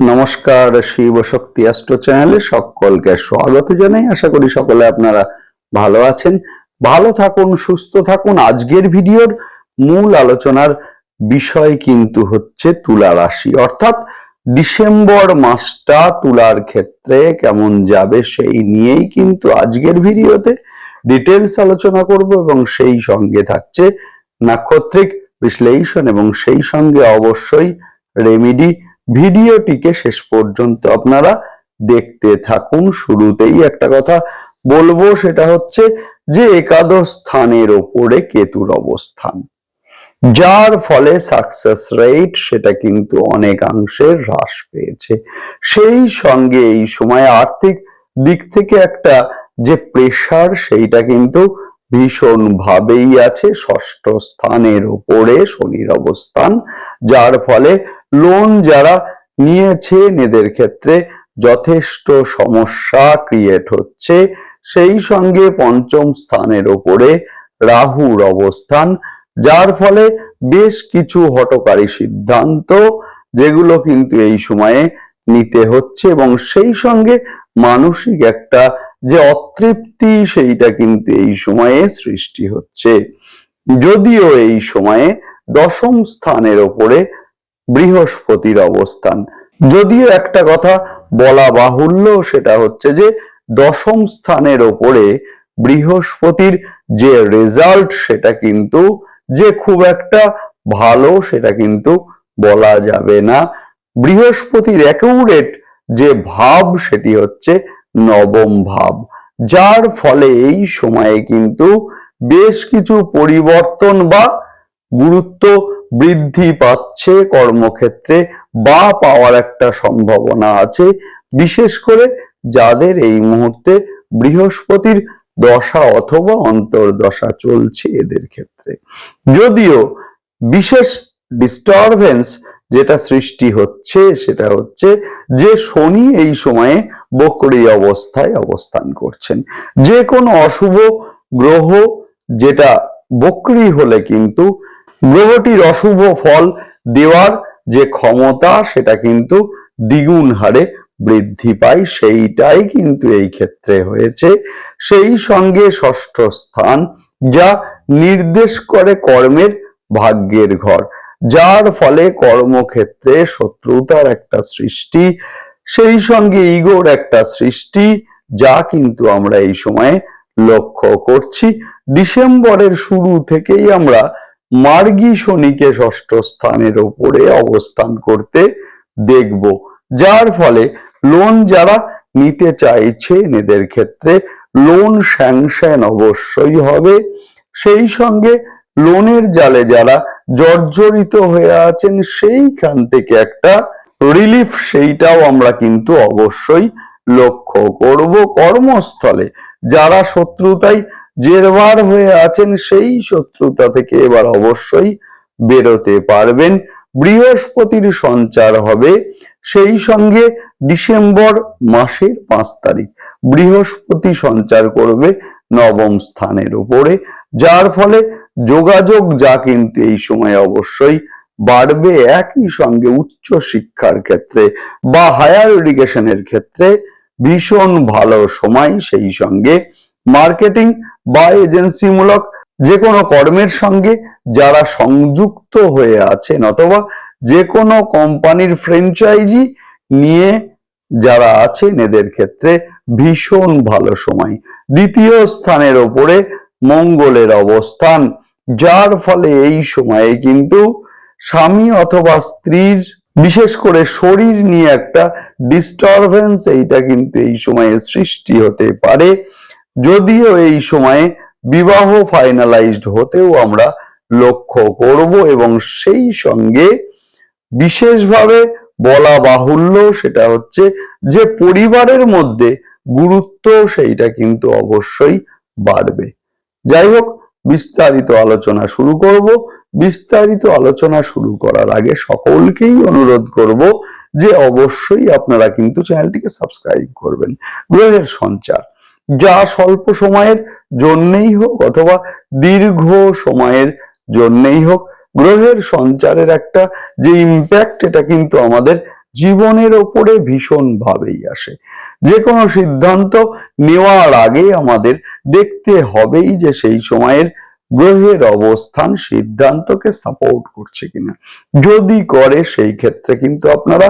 নমস্কার, শিব শক্তি অ্যাস্ট্রো চ্যানেলে সকলকে স্বাগত জানাই। আশা করি সকলে আপনারা ভালো আছেন। ভালো থাকুন, সুস্থ থাকুন। আজকের ভিডিওর মূল আলোচনার বিষয় কিন্তু হচ্ছে তুলা রাশি। অর্থাৎ ডিসেম্বর মাসটা তুলার ক্ষেত্রে কেমন যাবে সেই নিয়েই কিন্তু আজকের ভিডিওতে ডিটেলস আলোচনা করব এবং সেই সঙ্গে থাকছে নাক্ষত্রিক বিশ্লেষণ এবং সেই সঙ্গে অবশ্যই রেমিডি ভিডিওটিকে শেষ পর্যন্ত আপনারা দেখতে থাকুন। শুরুতেই একটা কথা বলব, সেটা হচ্ছে যে একাদশ স্থানের ওপরে কেতুর অবস্থান। যার ফলে সাকসেস রেট সেটা কিন্তু অনেকাংশে হ্রাস পেয়েছে। সেই সঙ্গে এই সময় আর্থিক দিক থেকে একটা যে প্রেশার সেইটা কিন্তু ভীষণ ভাবেই আছে ষষ্ঠ স্থানের ওপরে শনির অবস্থান, যার ফলে লোন যারা নিয়েছেন এদের ক্ষেত্রে যথেষ্ট সমস্যা ক্রিয়েট হচ্ছে। সেই সঙ্গে পঞ্চম স্থানের ওপরে রাহুর অবস্থান, যার ফলে বেশ কিছু হটকারী সিদ্ধান্ত যেগুলো কিন্তু এই সময়ে নিতে হচ্ছে এবং সেই সঙ্গে মানসিক একটা যে অতৃপ্তি সেইটা কিন্তু এই সময়ে সৃষ্টি হচ্ছে। যদিও এই সময়ে দশম স্থানের ওপরে বৃহস্পতির অবস্থান। যদিও একটা কথা বলা বাহুল্য সেটা হচ্ছে যে দশম স্থানের ওপরে বৃহস্পতির যে রেজাল্ট সেটা কিন্তু যে খুব একটা ভালো সেটা কিন্তু বলা যাবে না। বৃহস্পতির অ্যাকিউরেট যে ভাব সেটি হচ্ছে নবম ভাব। যার ফলে এই সময়ে কিন্তু বেশ কিছু পরিবর্তন বা গুরুত্ব বৃদ্ধি পাচ্ছে কর্মক্ষেত্রে বা পাওয়ার একটা সম্ভাবনা আছে, বিশেষ করে যাদের এই মুহূর্তে বৃহস্পতির দশা অথবা অন্তর্দশা চলছে এদের ক্ষেত্রে। যদিও বিশেষ ডিস্টারবেন্স যেটা সৃষ্টি হচ্ছে সেটা হচ্ছে যে শনি এই সময়ে বকরি অবস্থায় অবস্থান করছেন। যে কোনো অশুভ গ্রহ যেটা বকরি হলে কিন্তু গ্রহটির অশুভ ফল দেওয়ার যে ক্ষমতা, সেটা কিন্তু দ্বিগুণ হারে বৃদ্ধি পায়। সেইটাই কিন্তু এই ক্ষেত্রে হয়েছে। সেই সঙ্গে ষষ্ঠ স্থান, যা নির্দেশ করে কর্মের ভাগ্যের ঘর, যার ফলে কর্মক্ষেত্রে শত্রুতার একটা সৃষ্টি সেই সঙ্গে ইগোর একটা সৃষ্টি, যা কিন্তু আমরা এই সময়ে লক্ষ্য করছি। ডিসেম্বরের শুরু থেকেই আমরা মার্গী শনিকে ষষ্ঠ স্থানের ওপরে অবস্থান করতে দেখব। যার ফলে লোন যারা নিতে চাইছেন এদের ক্ষেত্রে লোন স্যাংশন অবশ্যই হবে। সেই সঙ্গে লোনের জালে যারা জর্জরিত হয়ে আছেন, সেইখান থেকে একটা রিলিফ সেইটাও আমরা কিন্তু অবশ্যই লক্ষ্য করব কর্মস্থলে। যারা শত্রুতায় জেরবার হয়ে আছেন, সেই শত্রুতা থেকে এবার অবশ্যই বেরোতে পারবেন। বৃহস্পতির সঞ্চার হবে সেই সঙ্গে ডিসেম্বর মাসের পাঁচ তারিখ। বৃহস্পতি সঞ্চার করবে নবম স্থানের উপরে, যার ফলে যোগাযোগ যা কিন্তু এই সময় অবশ্যই বাড়বে একই সঙ্গে উচ্চ শিক্ষার ক্ষেত্রে বা হায়ার এডুকেশনের ক্ষেত্রে ভীষণ ভালো সময় সেই সঙ্গে। মার্কেটিং বা এজেন্সিমূলক যে কোনো কর্মের সঙ্গে যারা সংযুক্ত হয়ে আছেন অথবা যে কোনো কোম্পানির ফ্র্যাঞ্চাইজি নিয়ে যারা আছেন এদের ক্ষেত্রে ভীষণ ভালো সময়। দ্বিতীয় স্থানের ওপরে মঙ্গলের অবস্থান, যার ফলে এই সময়ে কিন্তু স্বামী অথবা স্ত্রীর, বিশেষ করে শরীর নিয়ে একটা ডিস্টারবেন্স এইটা কিন্তু এই সময়ে সৃষ্টি হতে পারে। যদিও এই সময়ে বিবাহ ফাইনালাইজড হতেও আমরা লক্ষ্য করব এবং সেই সঙ্গে বিশেষভাবে বলা বাহুল্য সেটা হচ্ছে যে পরিবারের মধ্যে গুরুত্ব সেইটা কিন্তু অবশ্যই বাড়বে। যাই হোক, বিস্তারিত আলোচনা শুরু করব। বিস্তারিত আলোচনা শুরু করার আগে সকলকেই অনুরোধ করব যে অবশ্যই আপনারা কিন্তু চ্যানেলটিকে সাবস্ক্রাইব করবেন। গ্রহের সঞ্চার, যা স্বল্প সময়ের জন্যেই হোক অথবা দীর্ঘ সময়ের জন্যেই হোক, গ্রহের সঞ্চারের একটা যে ইম্প্যাক্ট এটা কিন্তু আমাদের জীবনের ওপরে ভীষণ ভাবেই আসে। যে কোনো সিদ্ধান্ত নেওয়ার আগে আমাদের দেখতে হবেই যে সেই সময়ের গ্রহের অবস্থান সিদ্ধান্তকে সাপোর্ট করছে কিনা। যদি করে, সেই ক্ষেত্রে কিন্তু আপনারা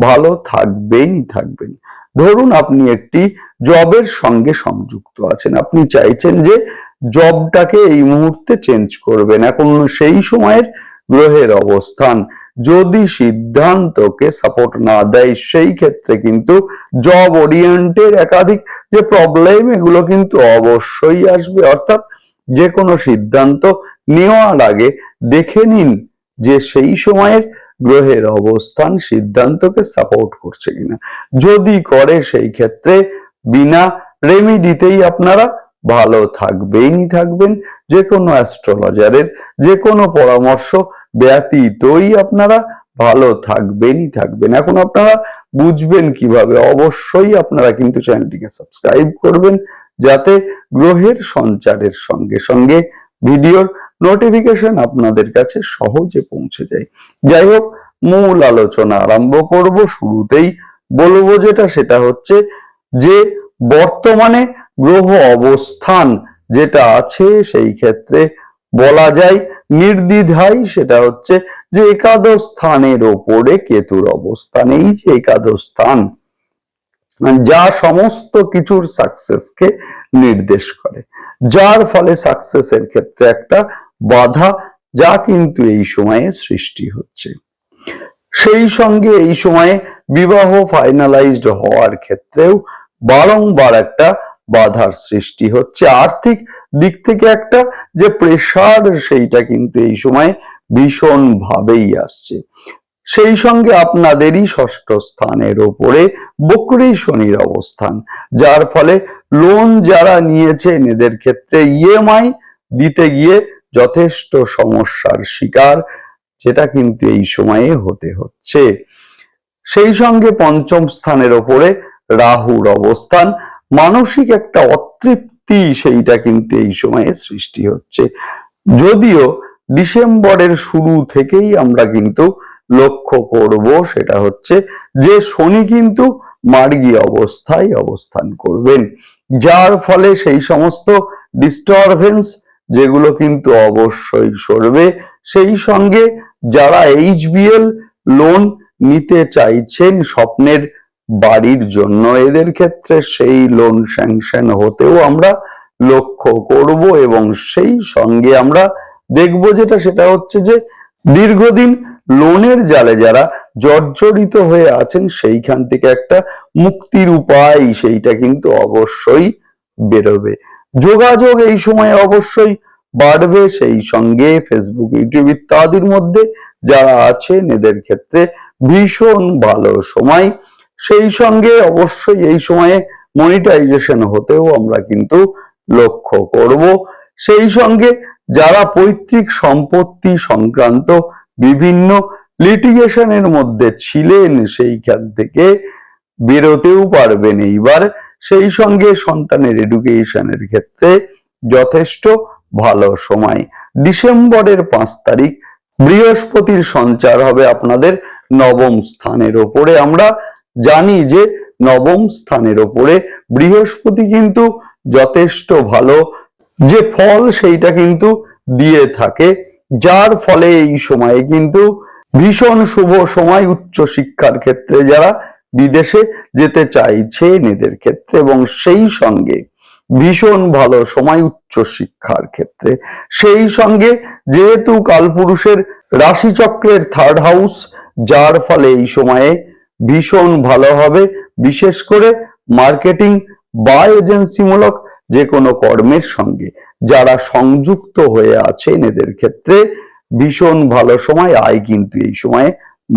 ভালো থাকবেনই থাকবেন। ধরুন আপনি একটি জবের সঙ্গে সংযুক্ত আছেন। আপনি চাইছেন যে জবটাকে এই মুহূর্তে চেঞ্জ করবেন। এখন সেই সময়ের গ্রহের অবস্থান। যদি সিদ্ধান্তকে সাপোর্ট না দেয়, সেই ক্ষেত্রে কিন্তু জব ওরিয়েন্টের একাধিক যে প্রবলেম এগুলো কিন্তু অবশ্যই আসবে। অর্থাৎ যে কোনো সিদ্ধান্ত নেওয়ার আগে দেখে নিন যে সেই সময়ের গ্রহের অবস্থান সিদ্ধান্তকে সাপোর্ট করছে কিনা। যদি করে সেই ক্ষেত্রে বিনা রেমিডিতেই আপনারা ভালো থাকবেনই থাকবেন। যে কোনো অ্যাস্ট্রোলজারের যে কোনো পরামর্শ ব্যতীতই আপনারা ভালো থাকবেনই থাকবেন। এখন আপনারা বুঝবেন কীভাবে, অবশ্যই আপনারা কিন্তু চ্যানেলটিকে সাবস্ক্রাইব করবেন। যাতে গ্রহের সঞ্চারের সঙ্গে সঙ্গে ভিডিওর নোটিফিকেশন আপনাদের কাছে সহজে পৌঁছে যায়। যাই হোক, মূল আলোচনা আরম্ভ করব শুরুতেই। বলব যেটা, সেটা হচ্ছে যে বর্তমানে গ্রহ অবস্থান যেটা আছে, সেই ক্ষেত্রে বলা যায় নির্দ্বিধাই সেটা হচ্ছে যে একাদশ স্থানের ওপরে কেতুর অবস্থান, এই যে একাদশ স্থান যা সমস্ত কিছুর সাকসেসকে নির্দেশ করে। যার ফলে সাকসেসের ক্ষেত্রে একটা বাধা যা কিন্তু এই সময়ে সৃষ্টি হচ্ছে। সেই সঙ্গে এই সময়ে বিবাহ ফাইনালাইজড হওয়ার ক্ষেত্রেও বারংবার একটা বাধার সৃষ্টি হচ্ছে। আর্থিক দিক থেকে একটা যে প্রেশার সেইটা কিন্তু এই সময় ভীষণ ভাবেই আসছে। সেই সঙ্গে আপনাদেরই ষষ্ঠ স্থানের ওপরে বকরি শনির অবস্থান, যার ফলে লোন যারা নিয়েছেন এদের ক্ষেত্রে ইএমআই দিতে গিয়ে যথেষ্ট সমস্যার শিকার, যেটা কিন্তু এই সময়ে হতে হচ্ছে। সেই সঙ্গে পঞ্চম স্থানের ওপরে রাহুর অবস্থান, মানসিক একটা অতৃপ্তি সেইটা কিন্তু এই সময়ে সৃষ্টি হচ্ছে। যদিও ডিসেম্বরের শুরু থেকেই আমরা কিন্তু লক্ষ্য করব সেটা হচ্ছে যে শনি কিন্তু মার্গী অবস্থায় অবস্থান করবেন। যার ফলে সেই সমস্ত ডিস্টারবেন্স যেগুলো কিন্তু অবশ্যই সরবে, সেই সঙ্গে যারা এইচবিএল লোন নিতে চাইছেন স্বপ্নের বাড়ির জন্য, এদের ক্ষেত্রে সেই লোন স্যাংশন হতেও আমরা লক্ষ্য করব এবং সেই সঙ্গে আমরা দেখব যেটা, সেটা হচ্ছে যে দীর্ঘদিন লোনের জালে যারা জর্জরিত হয়ে আছেন, সেইখান থেকে একটা মুক্তির উপায় সেইটা কিন্তু অবশ্যই বেরোবে। যোগাযোগ এই সময় অবশ্যই বাড়বে, সেই সঙ্গে ফেসবুক ইউটিউব ইত্যাদির মধ্যে যারা আছেন, এদের ক্ষেত্রে ভীষণ ভালো সময়। সেই সঙ্গে অবশ্যই এই সময়ে মনিটাইজেশন হতেও আমরা কিন্তু লক্ষ্য করব। সেই সঙ্গে যারা পৈতৃক সম্পত্তি সংক্রান্ত বিভিন্ন লিটিগেশনের মধ্যে ছিলেন সেইখান থেকে বেরোতেও পারবেন। এইবার সেই সঙ্গে সন্তানের এডুকেশনের ক্ষেত্রে যথেষ্ট ভালো সময়। ডিসেম্বরের পাঁচ তারিখ, বৃহস্পতির সঞ্চার হবে আপনাদের নবম স্থানের ওপরে। আমরা জানি যে নবম স্থানের ওপরে বৃহস্পতি কিন্তু যথেষ্ট ভালো। যে ফল সেইটা কিন্তু দিয়ে থাকে। যার ফলে এই সময়ে কিন্তু ভীষণ শুভ সময় উচ্চ শিক্ষার ক্ষেত্রে যারা বিদেশে যেতে চাইছে এদের ক্ষেত্রে এবং সেই সঙ্গে ভীষণ ভালো সময় উচ্চ শিক্ষার ক্ষেত্রে। সেই সঙ্গে যেহেতু কালপুরুষের রাশিচক্রের থার্ড হাউস যার ফলে এই সময়ে ভীষণ ভালো হবে। বিশেষ করে মার্কেটিং বা এজেন্সিমূলক যে কোনো কর্মের সঙ্গে। যারা সংযুক্ত হয়ে আছেন এদের ক্ষেত্রে ভীষণ ভালো সময়, আয় কিন্তু এই সময়ে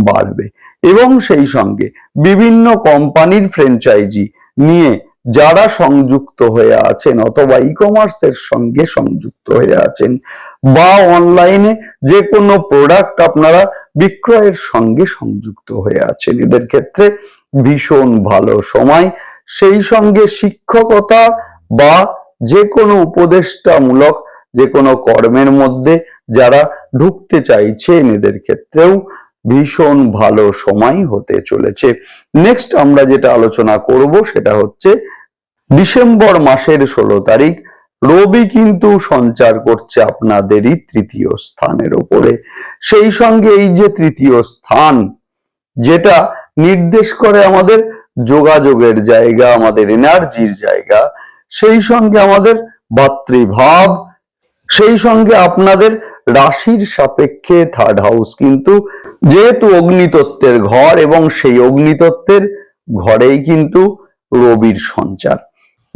বাড়বে। এবং সেই সঙ্গে বিভিন্ন কোম্পানির ফ্র্যাঞ্চাইজি নিয়ে যারা সংযুক্ত হয়ে আছেন অথবা ই কমার্সের সঙ্গে সংযুক্ত হয়ে আছেন বা অনলাইনে যে কোনো প্রোডাক্ট আপনারা বিক্রয়ের সঙ্গে সংযুক্ত হয়ে আছেন, এদের ক্ষেত্রে ভীষণ ভালো সময়। সেই সঙ্গে শিক্ষকতা বা যে কোনো উপদেষ্টামূলক যে কোনো কর্মের মধ্যে যারা ঢুকতে চাইছেন এদের ক্ষেত্রেও ভীষণ ভালো সময় হতে চলেছে। নেক্সট আমরা যেটা আলোচনা করব সেটা হচ্ছে ডিসেম্বর মাসের ষোলো তারিখ, রবি কিন্তু সঞ্চার করছে আপনাদেরই তৃতীয় স্থানের ওপরে। সেই সঙ্গে এই যে তৃতীয় স্থান, যেটা নির্দেশ করে আমাদের যোগাযোগের জায়গা, আমাদের এনার্জির জায়গা সেই সঙ্গে আমাদের ভাতৃভাব, সেই সঙ্গে আপনাদের রাশির সাপেক্ষে থার্ড হাউস কিন্তু যেহেতু অগ্নিতত্ত্বের ঘর এবং সেই অগ্নিতত্ত্বের ঘরেই কিন্তু রবির সঞ্চার।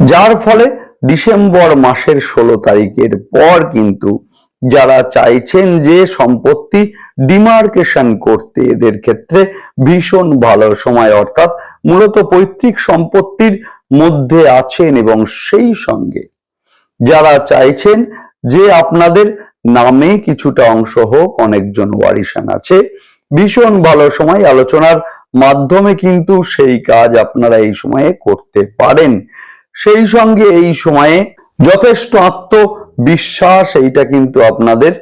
যার ফলে ডিসেম্বর মাসের ষোলো তারিখের পর কিন্তু যারা চাইছেন যে সম্পত্তি ডিমার্কেশন করতে, এদের ক্ষেত্রে ভীষণ ভালো সময়। অর্থাৎ মূলত পৈতৃক সম্পত্তির মধ্যে আছেন এবং সেই সঙ্গে যারা চাইছেন যে আপনাদের নামে কিছুটা অংশ হোক, অনেকজন ওয়ারিশান আছে, ভীষণ ভালো সময় আলোচনার মাধ্যমে কিন্তু সেই কাজ আপনারা এই সময়ে করতে পারেন। সেই সঙ্গে এই সময়ে যথেষ্ট আত্মবিশ্বাস, এইটা কিন্তু আপনাদের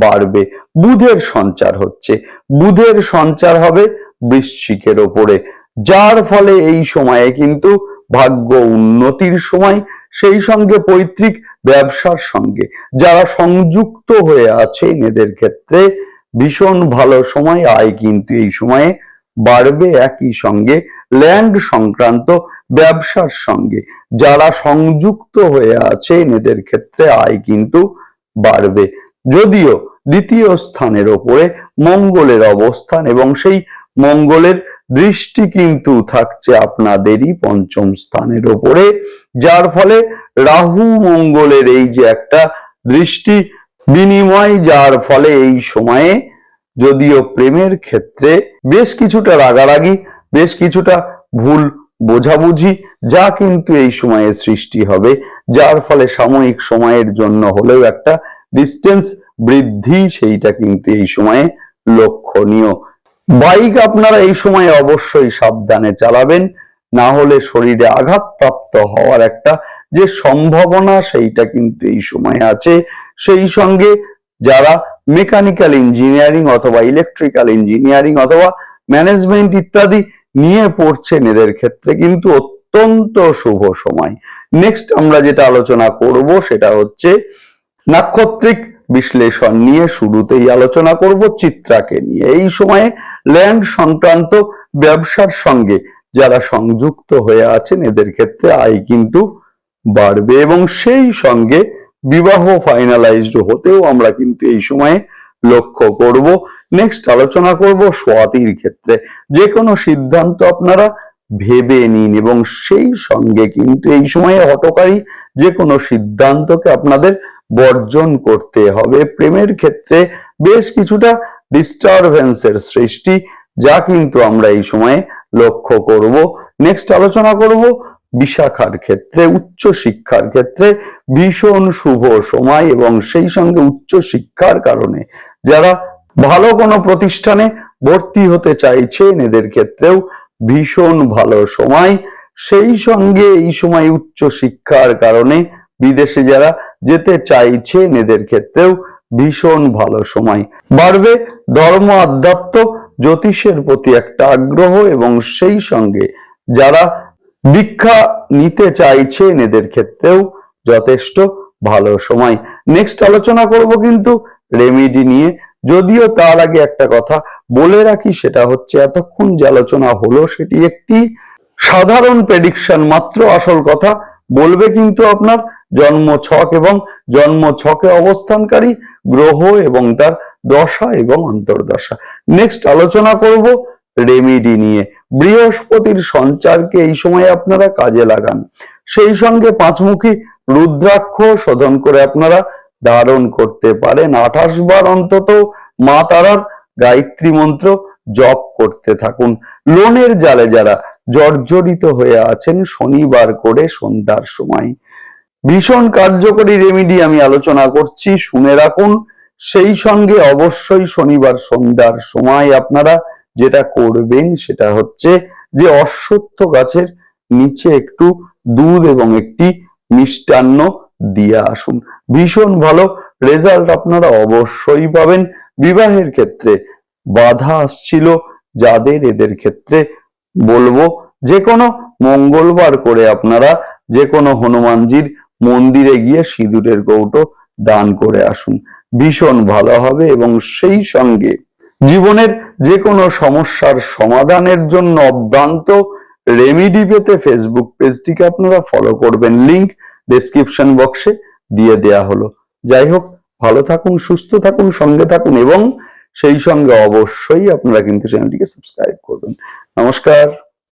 বাড়বে। বুধের সঞ্চার হচ্ছে। বুধের সঞ্চার হবে বৃশ্চিকের ওপরে, যার ফলে এই সময়ে কিন্তু ভাগ্য উন্নতির সময় সেই সঙ্গে পৈতৃক ব্যবসার সঙ্গে। যারা সংযুক্ত হয়ে আছেন এদের ক্ষেত্রে ভীষণ ভালো সময়। আয় কিন্তু এই সময়ে বাড়বে একই সঙ্গে। ল্যান্ড সংক্রান্ত ব্যবসার সঙ্গে। যারা সংযুক্ত হয়ে আছেন এদের ক্ষেত্রে আয় কিন্তু বাড়বে। যদিও দ্বিতীয় স্থানের ওপরে মঙ্গলের অবস্থান এবং সেই মঙ্গলের দৃষ্টি কিন্তু থাকছে আপনাদেরই পঞ্চম স্থানের ওপরে, যার ফলে রাহু মঙ্গলের এই যে একটা দৃষ্টি বিনিময়, যার ফলে এই সময়ে যদিও প্রেমের ক্ষেত্রে বেশ কিছুটা রাগারাগি, বেশ কিছুটা ভুল বোঝাবুঝি যা কিন্তু এই সময়ে সৃষ্টি হবে, যার ফলে সাময়িক সময়ের জন্য হলেও একটা ডিস্টেন্স বৃদ্ধি, সেইটা কিন্তু এই সময়ে লক্ষণীয়। বাইক আপনারা এই সময়ে অবশ্যই সাবধানে চালাবেন, না হলে শরীরে আঘাতপ্রাপ্ত হওয়ার একটা যে সম্ভাবনা সেইটা কিন্তু এই সময়ে আছে। সেই সঙ্গে যারা মেকানিক্যাল ইঞ্জিনিয়ারিং অথবা ইলেকট্রিক্যাল ইঞ্জিনিয়ারিং অথবা ম্যানেজমেন্ট ইত্যাদি নিয়ে পড়ছেন, এদের ক্ষেত্রে কিন্তু অত্যন্ত শুভ সময়। নেক্সট আমরা যেটা আলোচনা করব সেটা হচ্ছে নাক্ষত্রিক বিশ্লেষণ নিয়ে শুরুতেই আলোচনা করব চিত্রাকে নিয়ে। এই সময়ে ল্যান্ড সংক্রান্ত ব্যবসার সঙ্গে যারা সংযুক্ত হয়ে আছেন, এদের ক্ষেত্রে আয় কিন্তু বাড়বে এবং সেই সঙ্গে বিবাহ ফাইনালাইজড হতেও আমরা কিন্তু এই সময়ে লক্ষ্য করব। নেক্সট আলোচনা করব সোয়াতির ক্ষেত্রে। যে কোনো সিদ্ধান্ত আপনারা ভেবে নিন এবং সেই সঙ্গে কিন্তু এই সময়ে হটকারী যে কোনো সিদ্ধান্তকে আপনাদের বর্জন করতে হবে। প্রেমের ক্ষেত্রে বেশ কিছুটা ডিস্টারবেন্সের সৃষ্টি, যা কিন্তু আমরা এই সময়ে লক্ষ্য করব। নেক্সট আলোচনা করব বিশাখার ক্ষেত্রে উচ্চ শিক্ষার ক্ষেত্রে ভীষণ শুভ সময় এবং সেই সঙ্গে উচ্চ শিক্ষার কারণে যারা ভালো কোনো প্রতিষ্ঠানে ভর্তি হতে চাইছেন, এদের ক্ষেত্রেও ভীষণ ভালো সময়। সেই সঙ্গে এই সময় উচ্চ শিক্ষার কারণে বিদেশে যারা যেতে চাইছেন এদের ক্ষেত্রেও ভীষণ ভালো সময়। বাড়বে ধর্ম আধ্যাত্ম, জ্যোতিষের প্রতি একটা আগ্রহ এবং সেই সঙ্গে যারা দীক্ষা নিতে চাইছেন এদের ক্ষেত্রেও যথেষ্ট ভালো সময়। নেক্সট আলোচনা করব কিন্তু রেমিডি নিয়ে। যদিও তার আগে একটা কথা বলে রাখি, সেটা হচ্ছে এতক্ষণ যে আলোচনা হলো, সেটি একটি সাধারণ প্রেডিকশন মাত্র আসল কথা। বলবে কিন্তু আপনার জন্ম ছক এবং জন্ম ছকে অবস্থানকারী গ্রহ এবং তার দশা এবং অন্তর্দশা। নেক্সট আলোচনা করব রেমিডি নিয়ে। বৃহস্পতির সঞ্চারকে এই সময় আপনারা কাজে লাগান। সেই সঙ্গে পাঁচমুখী রুদ্রাক্ষ শোধন করে আপনারা ধারণ করতে পারেন। আঠাশ বার অন্তত মা তারার গায়ত্রী মন্ত্র জপ করতে থাকুন। লোনের জালে যারা জর্জরিত হয়ে আছেন শনিবার করে সন্ধ্যার সময়। ভীষণ কার্যকরী রেমিডি আমি আলোচনা করছি, শুনে রাখুন। সেই সঙ্গে অবশ্যই শনিবার সন্ধ্যার সময় আপনারা যেটা করবেন সেটা হচ্ছে যে অশ্বত্থ গাছের নিচে একটু দুধ এবং একটি মিষ্টান্ন দিয়ে আসুন। ভীষণ ভালো রেজাল্ট আপনারা অবশ্যই পাবেন। বিবাহের ক্ষেত্রে বাধা আসছিল, যাদের এদের ক্ষেত্রে বলব, যে কোনো মঙ্গলবার করে আপনারা যে কোনো হনুমানজির মন্দিরে গিয়ে সিঁদুরের কৌটো দান করে আসুন। ভীষণ ভালো হবে এবং সেই সঙ্গে জীবনের যে কোনো সমস্যার সমাধানের জন্য অভ্রান্ত রেমিডি পেতে ফেসবুক পেজটিকে আপনারা ফলো করবেন। লিংক ডেসক্রিপশন বক্সে দিয়ে দেয়া হলো। যাই হোক, ভালো থাকুন, সুস্থ থাকুন, সঙ্গে থাকুন এবং সেই সঙ্গে অবশ্যই আপনারা কিন্তু চ্যানেলটিকে সাবস্ক্রাইব করবেন। নমস্কার